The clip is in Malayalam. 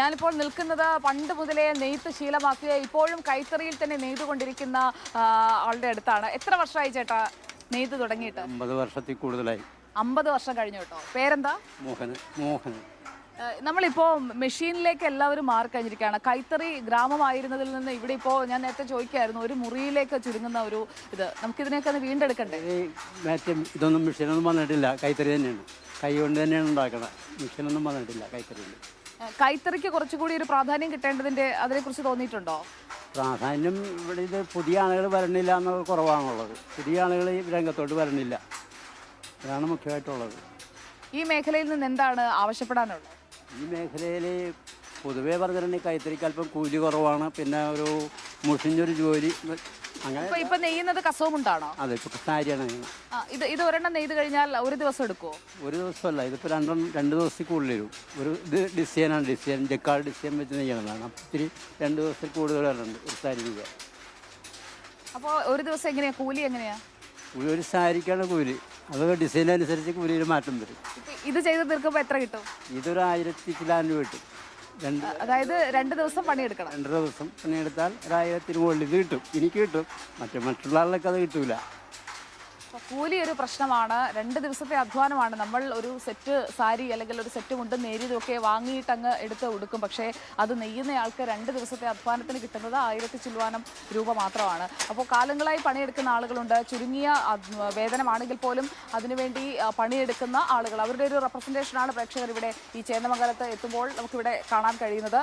ഞാനിപ്പോൾ നിൽക്കുന്നത് പണ്ട് മുതലേ നെയ്ത്ത് ശീലമാക്കിയ ഇപ്പോഴും കൈത്തറിയിൽ തന്നെ നെയ്തുകൊണ്ടിരിക്കുന്ന ആളുടെ അടുത്താണ്. എത്ര വർഷമായി ചേട്ടാ നെയ്ത് തുടങ്ങിയിട്ട്? അമ്പത് വർഷത്തിൽ കൂടുതലായി. അമ്പത് വർഷം കഴിഞ്ഞു കേട്ടോ. പേരെന്താ? മോഹന്. മോഹന്. നമ്മളിപ്പോ നമ്മളിപ്പോൾ മെഷീനിലേക്ക് എല്ലാവരും മാറിക്കഴിഞ്ഞിരിക്കുകയാണ് കൈത്തറി ഗ്രാമമായിരുന്നതിൽ നിന്ന് ഇവിടെ ഇപ്പോൾ ഞാൻ നേരത്തെ ചോദിക്കായിരുന്നു ഒരു മുറിയിലേക്ക് ചുരുങ്ങുന്ന ഒരു ഇത്. നമുക്കിതിനെയൊക്കെ ഒന്ന് വീണ്ടെടുക്കണ്ടേ? ഇതൊന്നും മെഷീനൊന്നും വന്നിട്ടില്ല. കൈത്തറി തന്നെയാണ്. കൈ കൊണ്ട് തന്നെയാണ് ഉണ്ടാക്കുന്നത് മെഷീനൊന്നും വന്നിട്ടില്ല കൈത്തറിയിൽ. ഏഹ് കൈത്തറിക്ക് കുറച്ചുകൂടി ഒരു പ്രാധാന്യം കിട്ടേണ്ടതിന്റെ അതിനെക്കുറിച്ച് തോന്നിയിട്ടുണ്ടോ? പ്രാധാന്യം ഇവിടെ ഇത് പുതിയ ആളുകൾ വരണില്ല എന്നുള്ള കുറവാണുള്ളത്. പുതിയ ആളുകൾ ഈ രംഗത്തോട്ട് വരണില്ല. അതാണ് മുഖ്യമായിട്ടുള്ളത്. ഈ മേഖലയിൽ നിന്ന് എന്താണ് ആവശ്യപ്പെടാനുള്ളത്? ഈ മേഖലയിൽ പൊതുവേ പറഞ്ഞിട്ടുണ്ടെങ്കിൽ കൈത്തറിക്ക് അല്പം കൂലി കുറവാണ്. പിന്നെ ഒരു മുഷിഞ്ഞൊരു ജോലി അങ്ങനെ ഇപ്പൊ ഇപ്പൊ നെയ്യുന്നത് കസവുമുണ്ടാണോ? അതെ ഇപ്പോൾ സാരിയാണ് ആ, ഇത് ഇത് ഒരെണ്ണം നെയ്ത് കഴിഞ്ഞാൽ ഒരു ദിവസം എടുക്കുമോ ഒരു ദിവസമല്ല ഇതിപ്പോ രണ്ടും രണ്ട് ദിവസത്തിൽ കൂടുതൽ വരും. ഒരു ഇത് ഡിസൈനാണ് ഡിസൈൻ ജക്കാർഡ് ഡിസൈൻ വെച്ച് നെയ്യണതാണ് അപ്പം ഇത്തിരി രണ്ട് ദിവസത്തിൽ കൂടുതൽ വരുന്നുണ്ട് ഒരു സാരി നെയ്യാൻ അപ്പോൾ ഒരു ദിവസം എങ്ങനെയാ? കൂലി എങ്ങനെയാ? കൂലി ഒരു സാരിക്കാണ് കൂലി. അത് ഡിസൈൻ അനുസരിച്ച് കൂലിയിൽ മാറ്റം വരും. ഇപ്പൊ ഇത് ചെയ്ത് തീർക്കുമ്പോൾ എത്ര കിട്ടും? ഇതൊരു ആയിരത്തി ചില്ലാൻ രൂപ കിട്ടും. അതായത് രണ്ട് ദിവസം പണിയെടുക്കണം. രണ്ടര ദിവസം പണിയെടുത്താൽ ഒരായിരത്തിന് മുകളിൽ ഇത് കിട്ടും. എനിക്ക് കിട്ടും. മറ്റേ മറ്റുള്ള ആളിലൊക്കെ അത് കിട്ടൂല. കൂലി ഒരു പ്രശ്നമാണ്. രണ്ട് ദിവസത്തെ അധ്വാനമാണ്. നമ്മൾ ഒരു സെറ്റ് സാരി അല്ലെങ്കിൽ ഒരു സെറ്റ് മുണ്ടും നേരിയതും ഒക്കെ വാങ്ങിയിട്ട് അങ്ങ് എടുത്ത് ഉടുക്കും. പക്ഷേ അത് നെയ്യുന്ന ആൾക്ക് രണ്ട് ദിവസത്തെ അധ്വാനത്തിന് കിട്ടുന്നത് ആയിരത്തി ചില്ലുവാനം രൂപ മാത്രമാണ്. അപ്പോൾ കാലങ്ങളായി പണിയെടുക്കുന്ന ആളുകളുണ്ട്. ചുരുങ്ങിയ വേതനമാണെങ്കിൽ പോലും അതിനുവേണ്ടി പണിയെടുക്കുന്ന ആളുകൾ. അവരുടെ ഒരു റെപ്രസെന്റേഷനാണ് പ്രേക്ഷകർ ഇവിടെ ഈ ചേന്നമംഗലത്ത് എത്തുമ്പോൾ നമുക്കിവിടെ കാണാൻ കഴിയുന്നത്.